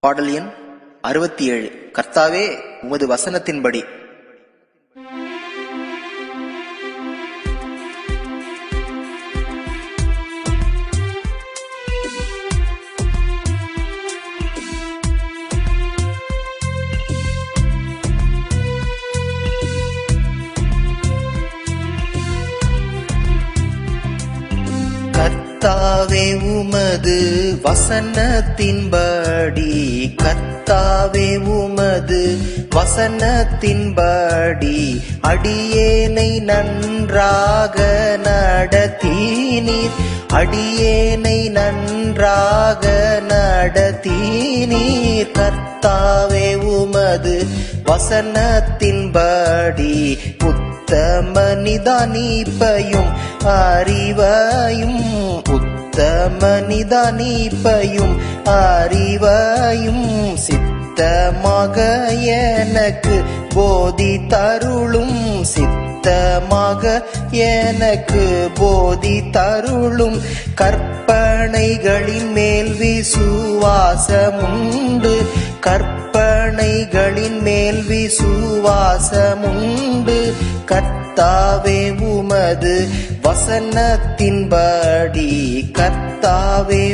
பாடல் எண் அறுபத்தி ஏழு கர்த்தாவே உமது வசனத்தின்படி. கர்த்தாவே உமது வசனத்தின்படி. கர்த்தாவே உமது வசனத்தின்படி அடியேனை நன்றாக நடத்தினீர். அடியேனை நன்றாக நடத்தினீர். கர்த்தாவே உமது வசனத்தின்படி உத்தம நிதானிப்பையும் அறிவையும் உத்தம நிதானிப்பையும் அறிவையும் சித்தமாக எனக்கு போதி தருளும் சித்தமாக எனக்கு போதி தருளும். கற்பனைகளின் மேல் விசுவாசமுண்டு கற்பனைகளின் மேல் விசுவாசமுண்டு. கர்த்தாவே உமது வசனத்தின்படி கர்த்தாவே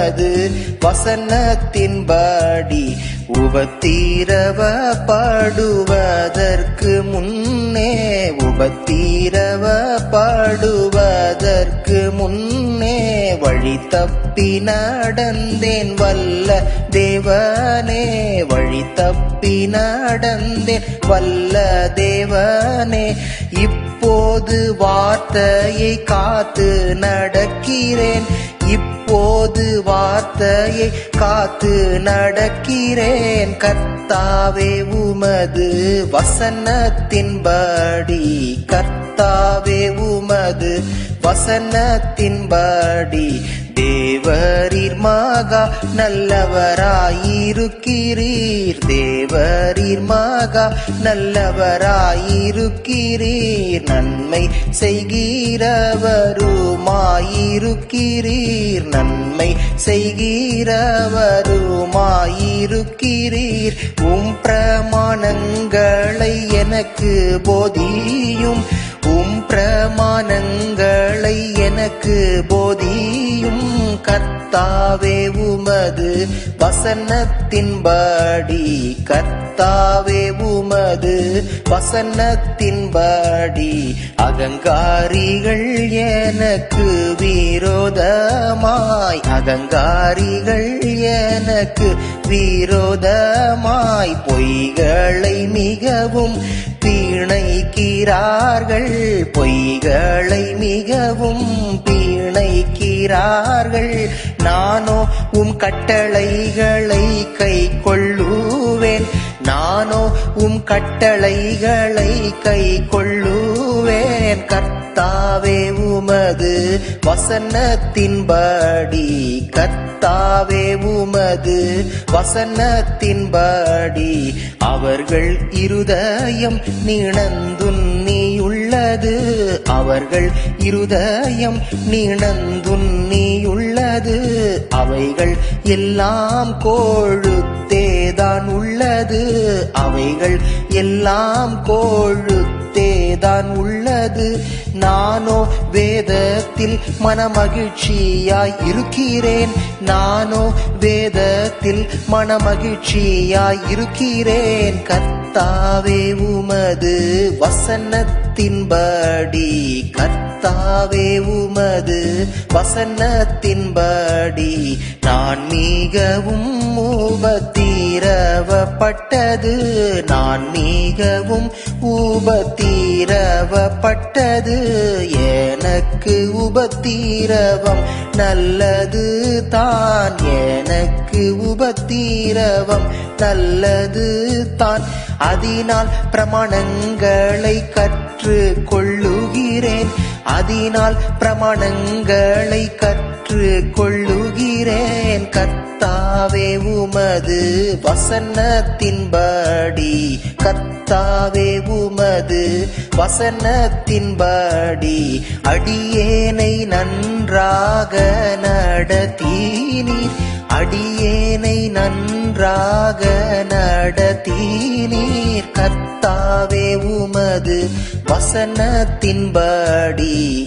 உமது வசனத்தின்படி உபத்தீரவப்படுவதற்கு முன்னே உபத்தீரவ பாடுவதற்கு முன்னே வழி தப்பி நடந்தேன் வல்ல தேவனே வழி தப்பி நடந்தேன் வல்ல தேவனே. இப்போது வார்த்தையை காத்து நடக்கிறேன். வார்த்தையை காத்து நடக்கிறேன். கர்த்தாவே உமது வசனத்தின்படி கர்த்தாவே உமது வசனத்தின்படி தேவரீர் மகா நல்லவராயிருக்கிறீர். தேவரீர் மகா நல்லவராயிருக்கிறீர். நன்மை செய்கிறவருமாயிருக்கிறீர். நன்மை செய்கிறவருமாயிருக்கிறீர். உம் பிரமாணங்களை எனக்கு போதியும். உம் பிரமாணங்களை எனக்கு போதியும் கர்த்தாவே உமது வசனத்தின்படி கர்த்தாவே உமது வசனத்தின்படி அகங்காரிகள் எனக்கு விரோதமாய் அகங்காரிகள் எனக்கு விரோதமாய் பொய்களை மிகவும் பீணைக்கிறார்கள். பொய்களை மிகவும் பிணைக்கிறார்கள். நானோ உம் கட்டளைகளை கை கொள்ளுவேன் நானோ உம் கட்டளைகளை கை கொள்ளுவேன் கர்த்தாவே உமது வசனத்தின்படி கர்த்தாவே உமது வசனத்தின்படி அவர்கள் இருதயம் நிணந்துன்னியுள்ளது அவர்கள் இருதயம் நிணந்துன்னியுள்ளது அவைகள் எல்லாம் கொழுத்தேதான் உள்ளது. அவைகள் எல்லாம் கொழுத்தேதான் உள்ளது. நானோ வேதத்தில் மனமகிழ்ச்சியாய் இருக்கிறேன். நானோ வேதத்தில் மனமகிழ்ச்சியாய் இருக்கிறேன். கர்த்தாவே உமது வசனத்தின்படி கர்த்தாவே உமது வசனத்தின்படி நான் மிகவும் உபத்தீரவப்பட்டது. நான் மிகவும் உபத்தீரவப்பட்டது. எனக்கு உபத்தீரவம் நல்லது தான். எனக்கு உபத்தீரவம் நல்லது தான். அதனால் பிரமாணங்களை கற்று கொள்ளுகிறேன் அதனால் பிரமாணங்களை கற்று கொள்ளுகிறேன் கர்த்தாவே உமது வசனத்தின்படி கர்த்தாவே உமது வசனத்தின்படி அடியேனை நன்றாக நடத்தீனீர். அடியேனை நன்றாக நட நீர் கர்த்தாவே உமது வசனத்தின்படி.